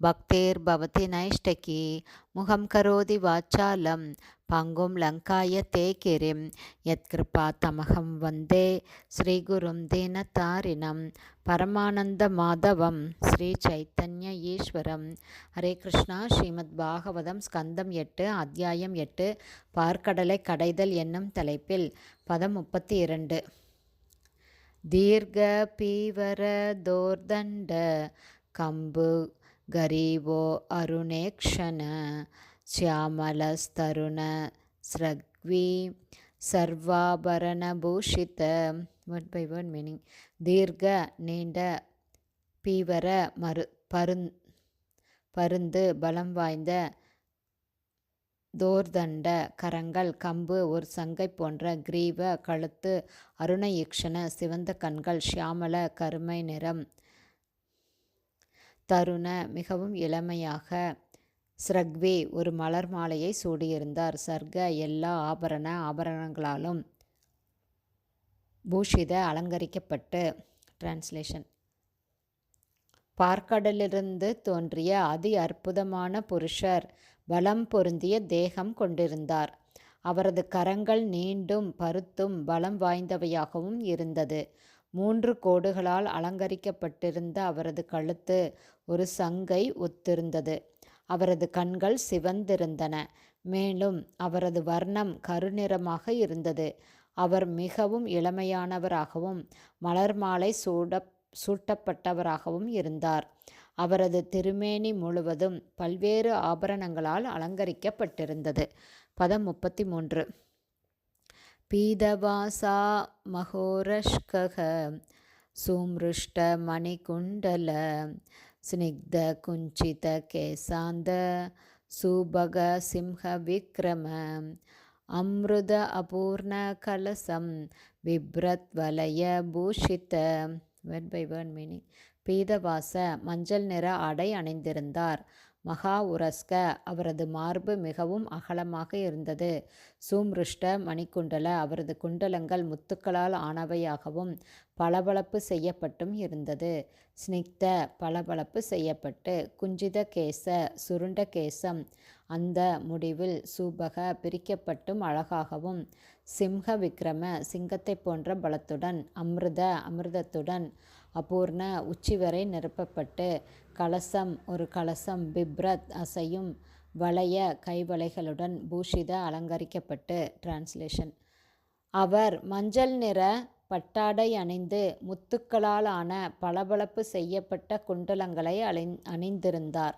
भक्तिर्भवति नैष्टकी मुखं करोति वाचालं पङ्गुं लङ्काय ते गिरिं यत्कृपातमहं वन्दे श्रीगुरुं दीनतारिणं பரமானந்தமாதவம் ஸ்ரீ சைத்தன்ய ஈஸ்வரம் ஹரே கிருஷ்ணா ஸ்ரீமத் பாகவதம் ஸ்கந்தம் எட்டு அத்தியாயம் எட்டு பார்க்கடலை கடைதல் என்னும் தலைப்பில் பதம் முப்பத்தி இரண்டு தீர்க்க பீவர தோர்தண்ட கம்பு ಗರೀಬೋ ಅರುಣೇಕ್ಷನ ಶ್ಯಾಮಲಸ್ತರುಣ ಸ್ರಗ್ವಿ சர்வாபரணபூஷித ஒன் பை ஒன் மீனிங் தீர்க்க நீண்ட பீவர மரு பருந் பருந்து பலம் வாய்ந்த தோர்தண்ட கரங்கள் கம்பு ஒரு சங்கை போன்ற கிரீவ கழுத்து அருண சிவந்த கண்கள் ஷியாமல கருமை நிறம் தருண மிகவும் இளமையாக ஸ்ரக்வே ஒரு மலர் மாலையை சூடியிருந்தார். சர்க்க எல்லா ஆபரண ஆபரணங்களாலும் பூஷித அலங்கரிக்கப்பட்டு. டிரான்ஸ்லேஷன் பார்க்கடலிருந்து தோன்றிய அதி அற்புதமான புருஷர் பலம் பொருந்திய தேகம் கொண்டிருந்தார். அவரது கரங்கள் நீண்டும் பருத்தும் பலம் வாய்ந்தவையாகவும் இருந்தது. மூன்று கோடுகளால் அலங்கரிக்கப்பட்டிருந்த அவரது கழுத்து ஒரு சங்கை ஒத்திருந்தது. அவரது கண்கள் சிவந்திருந்தன. மேலும் அவரது வர்ணம் கருநிறமாக இருந்தது. அவர் மிகவும் இளமையானவராகவும் மலர் மாலை சூட சூட்டப்பட்டவராகவும் இருந்தார். அவரது திருமேனி முழுவதும் பல்வேறு ஆபரணங்களால் அலங்கரிக்கப்பட்டிருந்தது. பதம் முப்பத்தி மூன்று பீதவாசா மகோரஷ்கக சுமிருஷ்ட மணிகுண்டல ஸ்னிக்த குஞ்சித கேசாந்த சூபக சிம்ஹ விக்ரம அம்ருத அபூர்ண கலசம் விப்ரத் வலய பூஷித்த. வேர்ட் பை வேர்ட் மீனிங் பீதவாச மஞ்சள் நிற ஆடை அணிந்திருந்தார். மகா உரஸ்க. அவரது மார்பு மிகவும் அகலமாக இருந்தது. சூம்ருஷ்ட மணிக்குண்டல அவரது குண்டலங்கள் முத்துக்களால் ஆனவையாகவும் பளபளப்பு செய்யப்பட்டும் இருந்தது. ஸ்னிக்த பளபளப்பு செய்யப்பட்டு குஞ்சித கேச சுருண்ட கேசம் அந்த முடிவில் சூபக பிரிக்கப்பட்டும் அழகாகவும் சிம்ஹ விக்ரம சிங்கத்தை போன்ற பலத்துடன் அமிர்த அமிர்தத்துடன் அபூர்ண உச்சி வரை நிரப்பப்பட்டு கலசம் ஒரு கலசம் பிப்ரத் அசையும் வளைய கைவளைகளுடன் பூஷித அலங்கரிக்கப்பட்டு டிரான்ஸ்லேஷன் அவர் மஞ்சள் நிற பட்டாடை அணிந்து முத்துக்களால் ஆன பளபளப்பு செய்யப்பட்ட குண்டலங்களை அணி அணிந்திருந்தார்.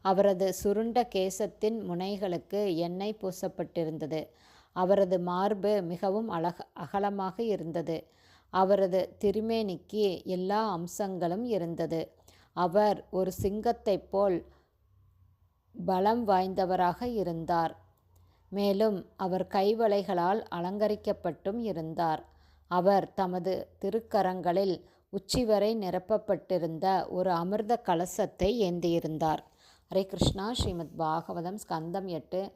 அவரது சுருண்ட கேசத்தின் முனைகளுக்கு எண்ணெய் பூசப்பட்டிருந்தது. அவரது மார்பு மிகவும் அழக அகலமாக இருந்தது. அவரது திருமேனிக்கு எல்லா அம்சங்களும் இருந்தது. அவர் ஒரு சிங்கத்தைப் போல் பலம் வாய்ந்தவராக இருந்தார். மேலும் அவர் கைவளைகளால் அலங்கரிக்கப்பட்டும் இருந்தார். அவர் தமது திருக்கரங்களில் உச்சிவரை நிரப்பப்பட்டிருந்த ஒரு அமிர்த கலசத்தை ஏந்தியிருந்தார். ஹரே கிருஷ்ணா ஸ்ரீமத் பாகவதம் ஸ்கந்தம் எட்டு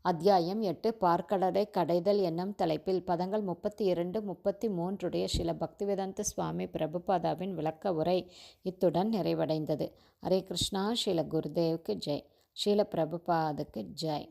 அத்தியாயம் எட்டு பார்க்கடலை கடைதல் என்னும் தலைப்பில் பதங்கள் முப்பத்தி இரண்டு முப்பத்தி மூன்றுடைய சில பக்திவேதாந்த சுவாமி பிரபுபாதாவின் விளக்க உரை இத்துடன் நிறைவடைந்தது. ஹரே கிருஷ்ணா ஸ்ரீல குருதேவுக்கு ஜெய். ஸ்ரீல பிரபுபாதுக்கு ஜெய்.